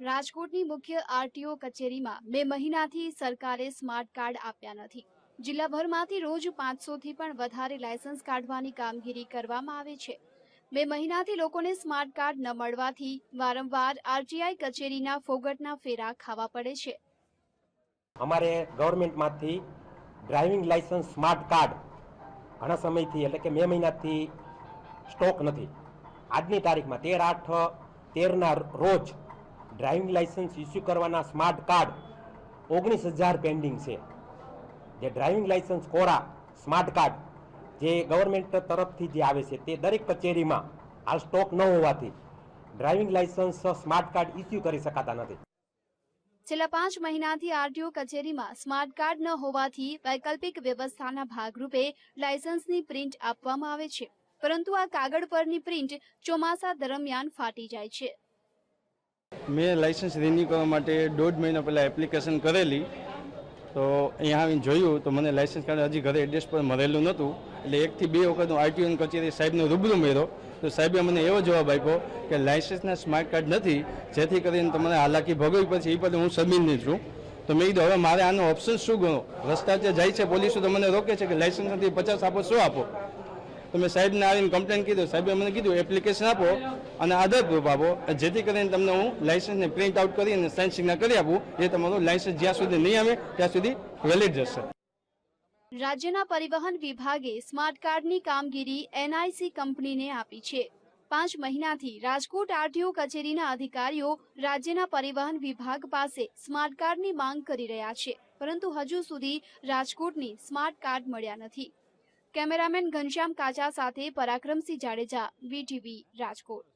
રાજકોટની મુખ્ય આરટીઓ કચેરીમાં બે મહિનાથી સરકારે સ્માર્ટ કાર્ડ આપ્યા નથી. જિલ્લાભરમાંથી રોજ પાંચસોથી પણ વધારે લાયસન્સ કાઢવાની કામગીરી કરવામાં આવે છે. બે મહિનાથી લોકોને સ્માર્ટ કાર્ડ ન મળવાથી વારંવાર આરટીઆઈ કચેરીના ફોગટના ફેરા ખાવા પડે છે. અમારે ગવર્મેન્ટમાંથી ડ્રાઇવિંગ લાયસન્સ સ્માર્ટ કાર્ડ ઘણા સમયથી એટલે કે મે મહિનાથી સ્ટોક નથી. આજની તારીખમાં તેર આઠ, તેરના રોજ ડ્રાઇવિંગ લાયસન્સ ઇસ્યુ કરવાના સ્માર્ટ કાર્ડ ઓગણીસ હજાર પેન્ડિંગ છે. જે ડ્રાઇવિંગ લાઇસન્સ કોરા સ્માર્ટ કાર્ડ જે ગવર્મેન્ટ તરફથી જે આવે છે તે દરેક કચેરીમાં હાલ સ્ટોક ન હોવાથી driving licence smart card issue કરી શકાતા નથી. છેલ્લા પાંચ મહિનાથી આરટીઓ કચેરીમાં સ્માર્ટ કાર્ડ ન હોવાથી વૈકલ્પિક વ્યવસ્થાના ભાગરૂપે લાયસન્સની પ્રિન્ટ આપવામાં આવે છે. પરંતુ આ કાગળ પરની પ્રિન્ટ ચોમાસા દરમિયાન ફાટી જાય છે. મેં લાઇસન્સ રિન્યુ કરવા માટે દોઢ મહિના પહેલાં એપ્લિકેશન કરેલી. તો અહીંયા આવીને જોયું તો મને લાઇસન્સ કાર્ડ હજી ઘરે એડ્રેસ પર મળેલું નહોતું. એટલે એકથી બે વખત હું આરટીઓની કચેરી સાહેબને રૂબરૂ મળ્યો. તો સાહેબે મને એવો જવાબ આપ્યો કે લાઇસન્સના સ્માર્ટ કાર્ડ નથી, જેથી કરીને તમને હાલાકી ભોગવવી પડશે, એ પછી હું સબમિટની છું. તો મેં કીધું, હવે મારે આનો ઓપ્શન શું ગણો? રસ્તા જે જાય છે, પોલીસો તો મને રોકે છે કે લાઇસન્સ નથી, પચાસ આપો શું આપો. તો મેં સાહેબને આવીને કમ્પ્લેન કીધું, સાહેબે મને કીધું એપ્લિકેશન આપો અને આધાર પ્રૂફ આપો. જેથી કરીને તમને હું લાઇસન્સને પ્રિન્ટ આઉટ કરી અને સાઇન સિગ્નલ કરી આપું. એ તમારું લાઇસન્સ જ્યાં સુધી નહીં આવે, ત્યાં સુધી વેલિડ જશે. રાજ્યના પરિવહન વિભાગે સ્માર્ટ કાર્ડની કામગીરી એનઆઈસી કંપનીને આપી છે. પાંચ મહિનાથી રાજકોટ આરટીઓ કચેરીના અધિકારીઓ રાજ્યના પરિવહન વિભાગ પાસે સ્માર્ટ કાર્ડની માંગ કરી રહ્યા છે. પરંતુ હજુ સુધી રાજકોટની સ્માર્ટ કાર્ડ મળ્યા નથી. કેમેરામેન ઘનશ્યામ કાચા સાથે પરાક્રમસિંહ જાડેજા વીટીવી રાજકોટ.